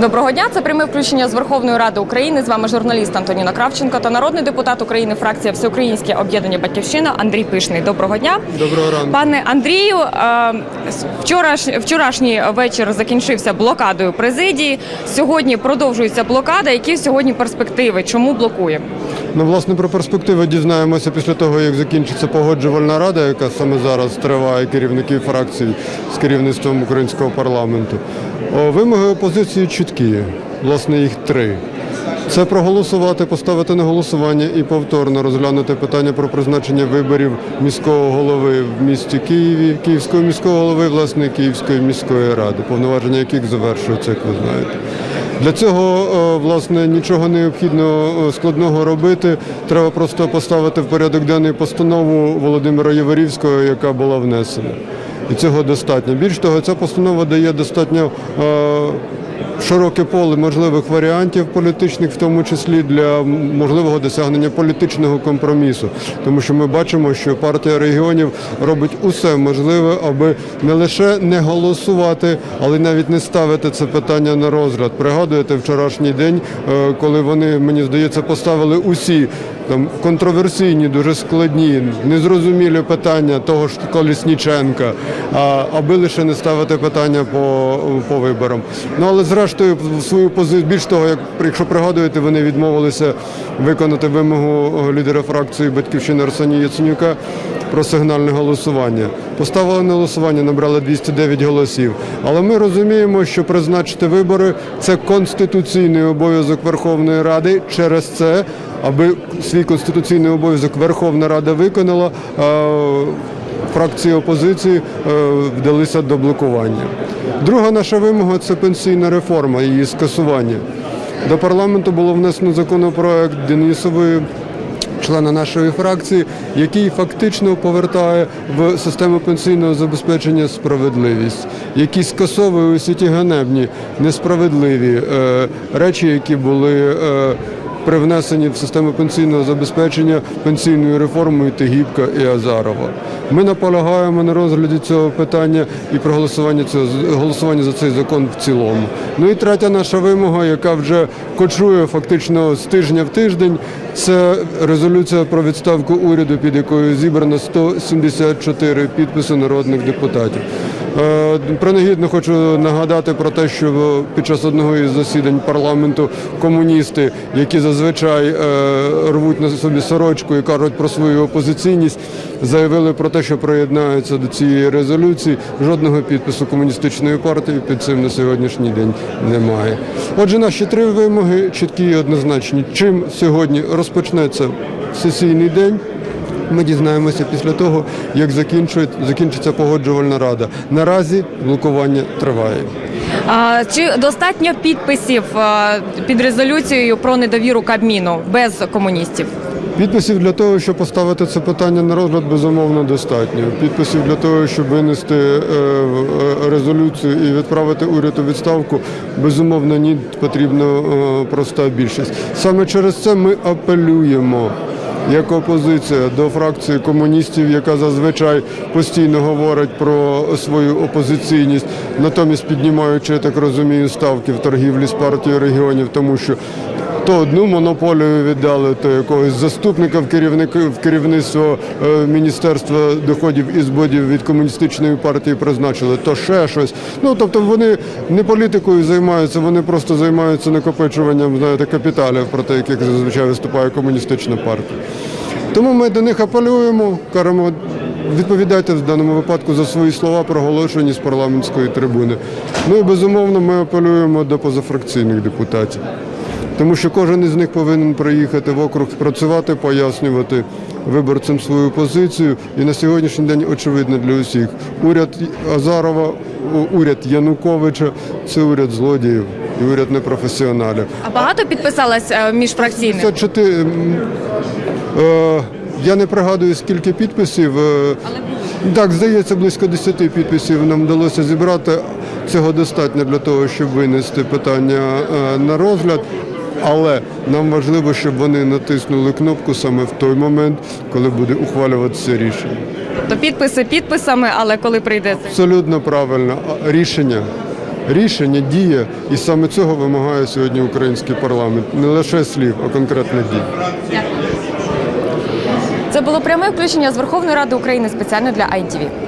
Доброго дня. Це пряме включення з Верховної Ради України. З вами журналіст Антоніна Кравченко та народний депутат України, фракція Всеукраїнське об'єднання Батьківщина Андрій Пишний. Доброго дня. Доброго ранку. Пане Андрію, е, вчораш, вчорашній вечір закінчився блокадою президії. Сьогодні продовжується блокада. Які сьогодні перспективи? Чому блокує? Ну, власне, про перспективи дізнаємося після того, як закінчиться погоджувальна рада, яка саме зараз триває керівників фракцій з керівництвом українського парламенту. О, вимоги опозиції чіткі, власне, їх три. Це проголосувати, поставити на голосування і повторно розглянути питання про призначення виборів міського голови в місті Києві, Київського міського голови, власне, Київської міської ради, повноваження яких завершуються, як ви знаєте. Для цього е, власне нічого необхідно е, складного робити. Треба просто поставити в порядок денний постанову Володимира Єворівського, яка була внесена. І цього достатньо. Більш того, ця постанова дає достатньо е, широке поле можливих варіантів політичних, в тому числі для можливого досягнення політичного компромісу. Тому що ми бачимо, що партія регіонів робить усе можливе, аби не лише не голосувати, але навіть не ставити це питання на розгляд. Пригадуєте вчорашній день, е, коли вони, мені здається, поставили усі там контроверсійні, дуже складні, незрозумілі питання того ж Колісніченка, аби лише не ставити питання по, по виборам. Ну але зрештою свою позицію, більш того, як якщо пригадуєте, вони відмовилися виконати вимогу лідера фракції Батьківщини Арсенія Яценюка про сигнальне голосування. Поставили на голосування, набрали 209 голосів. Але ми розуміємо, що призначити вибори це конституційний обов'язок Верховної Ради. Через це, аби свій конституційний обов'язок Верховна Рада виконала. е, Фракції опозиції е, вдалися до блокування. Друга наша вимога це пенсійна реформа, її скасування. До парламенту було внесено законопроект Денисової члена нашої фракції, який фактично повертає в систему пенсійного забезпечення справедливість, який скасовує усі ті ганебні, несправедливі е, речі, які були. Е, Привнесені в систему пенсійного забезпечення пенсійною реформою Тегібка і Азарова. Ми наполягаємо на розгляді цього питання і про голосування цього голосування за цей закон в цілому. Ну і третя наша вимога, яка вже кочує фактично з тижня в тиждень, це резолюція про відставку уряду, під якою зібрано 174 підписи народних депутатів. Е, Принагідно хочу нагадати про те, що під час одного із засідань парламенту комуністи, які зазвичай е, рвуть на собі сорочку і кажуть про свою опозиційність, заявили про те, що приєднаються до цієї резолюції. Жодного підпису комуністичної партії під цим на сьогоднішній день немає. Отже, наші три вимоги чіткі і однозначні. Чим сьогодні розпочнеться сесійний день? Ми дізнаємося після того, як закінчиться погоджувальна рада. Наразі блокування триває. А, чи достатньо підписів під резолюцією про недовіру Кабміну без комуністів? Підписів для того, щоб поставити це питання на розгляд, безумовно достатньо. Підписів для того, щоб винести е, е, резолюцію і відправити уряд у відставку, безумовно, ні потрібна е, проста більшість. Саме через це ми апелюємо. Як опозиція до фракції комуністів, яка зазвичай постійно говорить про свою опозиційність, натомість піднімаючи, я так розумію, ставки в торгівлі з партією регіонів, тому що то одну монополію віддали, то якогось заступника в керівнику в керівництво е, міністерства доходів і збодів від комуністичної партії призначили, то ще щось. Ну тобто вони не політикою займаються, вони просто займаються накопичуванням знаєте, капіталів, проти яких зазвичай виступає комуністична партія. Тому ми до них апелюємо, кажемо, відповідайте в даному випадку за свої слова, проголошені з парламентської трибуни. Ну і безумовно ми апелюємо до позафракційних депутатів. Тому що кожен із них повинен приїхати в округ, працювати, пояснювати виборцям свою позицію. І на сьогоднішній день очевидно для усіх. Уряд Азарова, уряд Януковича це уряд злодіїв і уряд непрофесіоналів. А багато підписалось е, міжфракційних? Це чотири. м, Е, я не пригадую, скільки підписів. е, так, здається, близько 10 підписів нам вдалося зібрати. Цього достатньо для того, щоб винести питання на розгляд. Але нам важливо, щоб вони натиснули кнопку саме в той момент, коли буде ухвалюватися рішення. То підписи підписами, але коли прийде Абсолютно правильно. Рішення рішення, дія, і саме цього вимагає сьогодні український парламент. Не лише слів, а конкретних дій. Це було пряме включення з Верховної Ради України спеціально для ITV.